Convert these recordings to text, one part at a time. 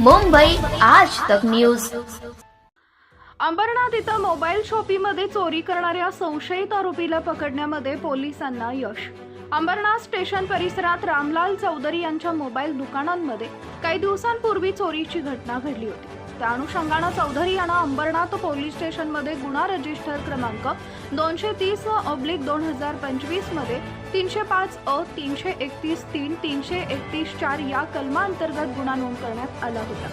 मुंबई आज तक न्यूज अंबरनाथ इथं मोबाईल शॉपीमध्ये चोरी करणाऱ्या संशयित आरोपीला पकडण्यामध्ये पोलिसांना यश. अंबरनाथ स्टेशन परिसरात रामलाल चौधरी यांच्या मोबाईल दुकानांमध्ये काही दिवसांपूर्वी चोरीची घटना घडली होती. त्या अनुषंगानं चौधरी यांना अंबरनाथ पोलीस स्टेशनमध्ये गुन्हा रजिस्टर क्रमांक दोनशे तीस ऑब्लिक दोन हजार पंचवीसमध्ये तीनशे पाच अ तीनशे एकतीस तीन तीनशे एकतीस चार या कलमांतर्गत गुन्हा नोंद करण्यात आला होता.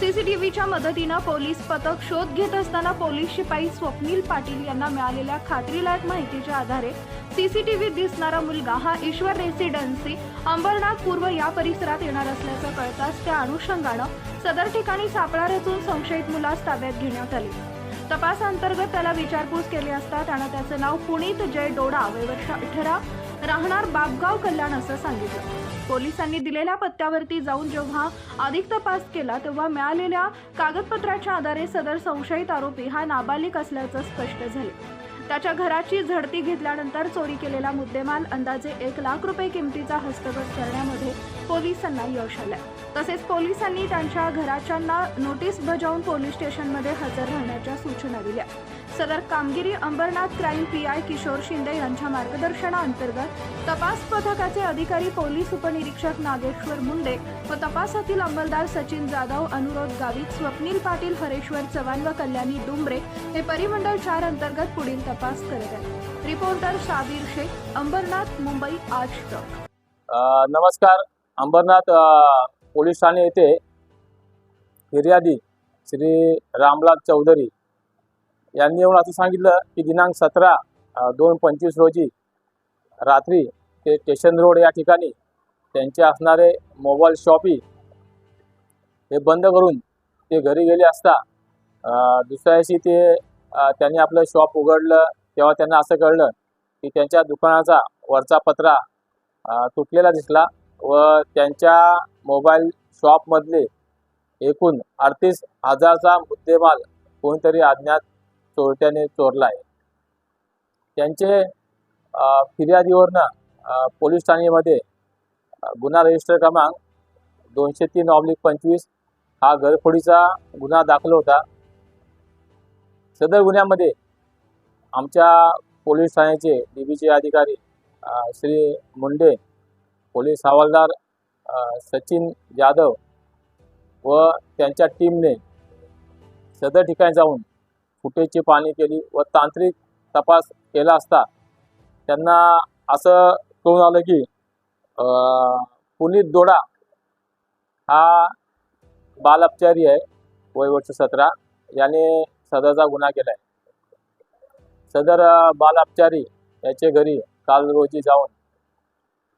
सीसीटीव्हीच्या मदतीनं पोलीस पथक शोध घेत असताना पोलीस शिपाई स्वप्नील पाटील यांना मिळालेल्या खात्रीलायक माहितीच्या आधारे सीसीटीव्हीत दिसणारा मुलगा हा ईश्वर रेसिडेन्सी अंबरनाथ पूर्व या परिसरात येणार असल्याचं कळताच त्या अनुषंगानं सदर ठिकाणी सापळा रचून संशयित मुलास ताब्यात घेण्यात आले. तपासांतर्गत त्याला विचारपूस केली असता त्यानं त्याचं नाव पुनीत जय डोडा वय वर्ष अठरा. राहणार बाबगाव कल्याण असं सांगितलं. पोलिसांनी दिलेल्या पत्त्यावरती जाऊन जेव्हा अधिक तपास केला तेव्हा मिळालेल्या कागदपत्राच्या आधारे सदर संशयित आरोपी हा नाबालिक असल्याचं स्पष्ट झाले. त्याच्या घराची झडती घेतल्यानंतर चोरी केलेला मुद्देमाल अंदाजे एक लाख रुपये किमतीचा हस्तगत करण्यामध्ये पोलिसांना यश आलं तसेच पोलिसांनी त्यांच्या घराच्यांना नोटीस बजावून पोलीस स्टेशनमध्ये हजर राहण्याच्या सूचना दिल्या. सदर कामगिरी Ambernath crime P I Kishor Shinde यांच्या मार्गदर्शनाअंतर्गत तपास पथकाचे अधिकारी पोलीस उपनिरीक्षक नागेश्वर मुंडे व तपासातील अंमलदार सचिन जाधव अनुरोध गावित स्वप्नील पाटील हरेश्वर चव्हाण व कल्याणी डुंबरे हे परिमंडळ चार अंतर्गत पुढील तपास करत आहेत. रिपोर्टर साबीर शेख अंबरनाथ मुंबई आज तक नमस्कार. अंबरनाथ पोलीस ठाणे येथे फिर्यादी श्री रामलाल चौधरी यांनी येऊन असं सांगितलं की दिनांक सतरा दोन पंचवीस रोजी रात्री ते स्टेशन रोड या ठिकाणी त्यांचे असणारे मोबाईल शॉपी हे बंद करून ते घरी गेले असता दुसऱ्या दिवशी ते त्यांनी आपलं शॉप उघडलं तेव्हा त्यांना असं कळलं की त्यांच्या दुकानाचा वरचा पत्रा तुटलेला दिसला व त्यांच्या मोबाईल शॉपमधले एकूण अडतीस हजारचा मुद्देमाल कोणतरी अज्ञात चोरट्याने चोरला आहे. त्यांचे अ, फिर्यादीवरनं पोलीस ठाण्यामध्ये गुन्हा रजिस्टर क्रमांक दोनशे तीन ऑब्लिक पंचवीस हा घरफोडीचा गुन्हा दाखल होता. सदर गुन्ह्यामध्ये आमच्या पोलीस ठाण्याचे डी बीचे अधिकारी श्री मुंडे पोलीस हवालदार सचिन जाधव व त्यांच्या टीमने सदर ठिकाणी जाऊन फुटेजची पाहणी केली व तांत्रिक तपास केला असता त्यांना असं कळून आलं की पुनीत दोडा हा बालअपचारी आहे वय वर्ष सतरा. याने सदरचा गुन्हा केला आहे सदर बालअपचारी याचे घरी काल रोजी जाऊन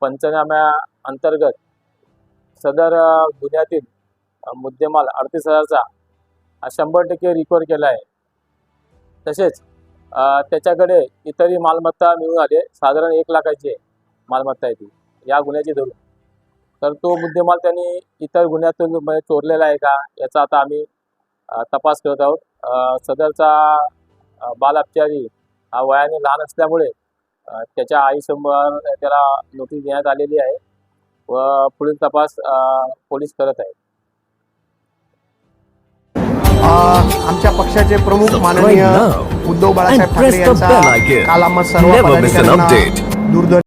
पंचनाम्या अंतर्गत सदर गुन्ह्यातील मुद्देमाल अडतीस हजारचा हा शंभर टक्के रिकवर केला आहे तसेच त्याच्याकडे इतरही मालमत्ता मिळून आले साधारण एक लाखाची मालमत्ता आहे ती. या गुन्ह्याची धरून. तर तो मुद्देमाल त्यांनी इतर गुन्ह्यातून म्हणजे चोरलेला आहे का याचा आता आम्ही तपास करत आहोत. सदरचा बालअपचारी हा वयाने लहान असल्यामुळे त्याच्या आईसमोर त्याला नोटीस देण्यात आलेली आहे व पुढील तपास पोलीस करत आहेत. आमच्या पक्षाचे प्रमुख माननीय उद्धव बाळासाहेब ठाकरे यांचा icon. काल आम्हा सर्व. दूरध्वनी